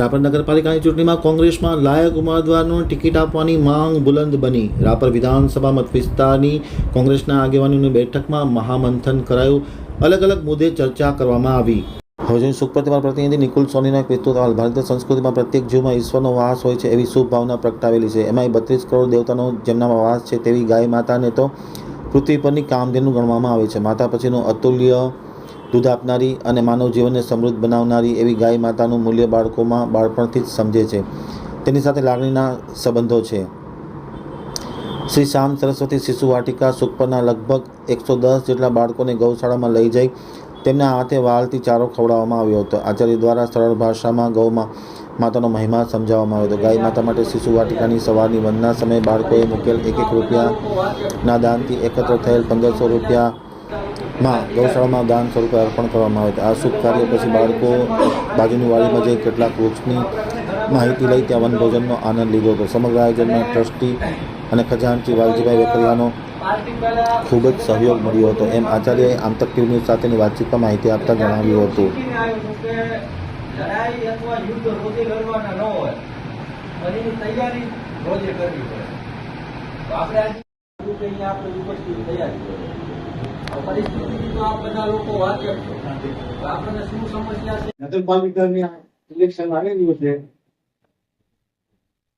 રાપર નગરપાલિકાની ચૂંટણીમાં કોંગ્રેસમાં લાયક ઉમેદવારનો ટિકિટ આપવાની માંગ બુલંદ બની. રાપર વિધાનસભા મતવિસ્તારની કોંગ્રેસના આગેવાનોની બેઠકમાં મહામંથન કરાયું. અલગ અલગ મુદ્દે ચર્ચા કરવામાં આવી. હજુ સુખપ્રતિમા પ્રતિનિધિ નિકુલ સોનીના વિસ્તૃત અહેવાલ ભારતીય સંસ્કૃતિમાં પ્રત્યેક જીવમાં ઈશ્વરનો વાસ હોય છે એવી શુભ ભાવના પ્રગટાવેલી છે. એમાંય બત્રીસ કરોડ દેવતાનો જેમનામાં વાસ છે તેવી ગાય માતાને તો પૃથ્વી પરની કામધેનુ ગણવામાં આવે છે. માતા પછીનું અતુલ્ય દૂધ આપનારી અને માનવ જીવનને સમૃદ્ધ બનાવનારી એવી ગાય માતાનું મૂલ્ય બાળકોમાં બાળપણથી જ સમજે છે. તેની સાથે લાગણીના સંબંધો છે. શ્રી શ્યામ સરસ્વતી શિશુ વાટિકા સુખપરના લગભગ એકસો દસ જેટલા બાળકોને ગૌશાળામાં લઈ જઈ તેમના હાથે વાલથી ચારો ખવડાવવામાં આવ્યો હતો. આચાર્ય દ્વારા સરળ ભાષામાં ગૌમાં, માતાનો મહિમા સમજાવવામાં આવ્યો હતો. ગાય માતા માટે શિશુ વાટિકાની સવારની વંદના સમયે બાળકોએ મૂકેલ એક એક રૂપિયાના દાનથી એકત્ર થયેલ પંદરસો રૂપિયામાં ગૌશાળામાં દાન સ્વરૂપે અર્પણ કરવામાં આવે. છે આ શુભ કાર્ય પછી બાળકો બાજુની વાડીમાં જઈ કેટલાક વૃક્ષની માહિતી લઈ ત્યાં વનભોજનનો આનંદ લીધો હતો. સમગ્ર આયોજનમાં ટ્રસ્ટી અને ખજાનચી વાલજીભાઈ વેકરિયાનો ખૂબ જ સહયોગ મળ્યો હતો. એમ આચાર્યએ આમતક ટીવી ન્યૂઝ સાથેની વાતચીતમાં માહિતી આપતા જણાવ્યું હતું. આપણે આજે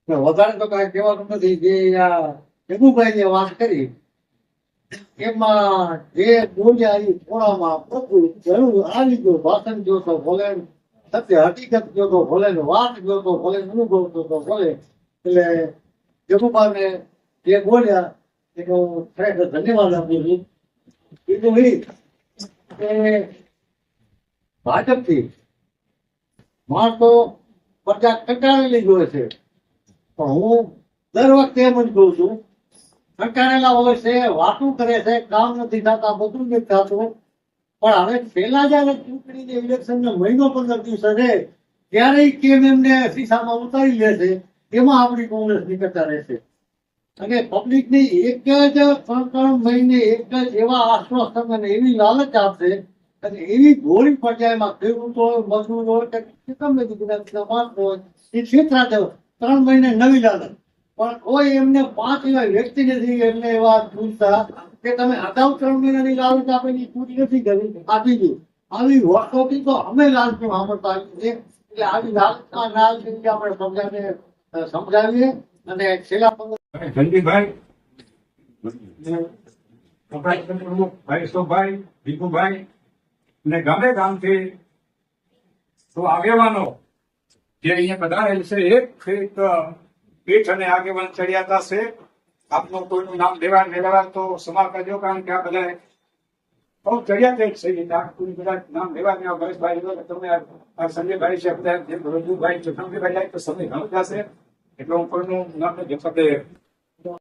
વધારે તો કાંઈ કહેવાનું નથી. જે આ જગુભાઈ વાત કરી, એમાં જે બોલ્યા એ બધું જરૂર આ લીધો ભાષણ જોતો ભોલે, સત્ય હકીકત જોતો ભોલે, વાત જોતો ભોલે, અનુભવ જોતો ભોલે. એટલે જગુભાઈને જે બોલ્યા એ હું ખરેખર ધન્યવાદ આપું છું. બીજું એ ભાજપથી માણસો પ્રજા કંટાળેલી જોવે છે. પણ હું દર વખતે એમ જ કહું છું, કંટાળેલા હોય છે, વાતું કરે છે, કામ નથી થતા, બધું નથી થતું. પણ હવે પેલા જયારે ચૂંટણીની ઇલેક્શન મહિનો પંદર દિવસ છે ત્યારે કેમ એમને શીશામાં ઉતારી લે છે? એમાં આપણી કોંગ્રેસ નીકળતા રહેશે. અને પબ્લિકની એક જ ત્રણ ત્રણ મહિને એક જ એવા આશ્વાસન અને એવી લાલચ આપશે અને એવી ગોળી પર્યાયમાં ખેડૂત, મજૂર કે હોય, એ છેતરા દેવ ત્રણ મહિને નવી લાલચ. પણ કોઈ એમને પાંચ એવા વ્યક્તિ નથી, એમને એવા પૂછતા કે તમે અગાઉ ત્રણ મહિનાની લાલચ આપેલી પૂરી નથી કરી, આપી દઉં આવી વર્ષોથી તો અમે લાલચું સાંભળતા આવીએ એટલે આવી લાલચ લાલ આપણે સમજાવીએ સમજાવીએ. અને છેલ્લા પંદર જયંતિભાઈ ભાઈ અશોકભાઈ ભીખુભાઈ અને ગામે ગામથી તો આગેવાનો જે અહીંયા પધારેલ એક પીઠ અને આગેવાન ચડિયાતા છે. આપનું કોઈનું નામ લેવા ન લેવા તો સમા કરજો, કારણ કે આ બધા બહુ ચડિયા છે બધા નામ લેવા નહીં ગણેશભાઈ તમે આ સંજયભાઈ છે, બધા જે રજુભાઈ જાય તો સમય ઘણું થશે એટલે નામ નથી ફતે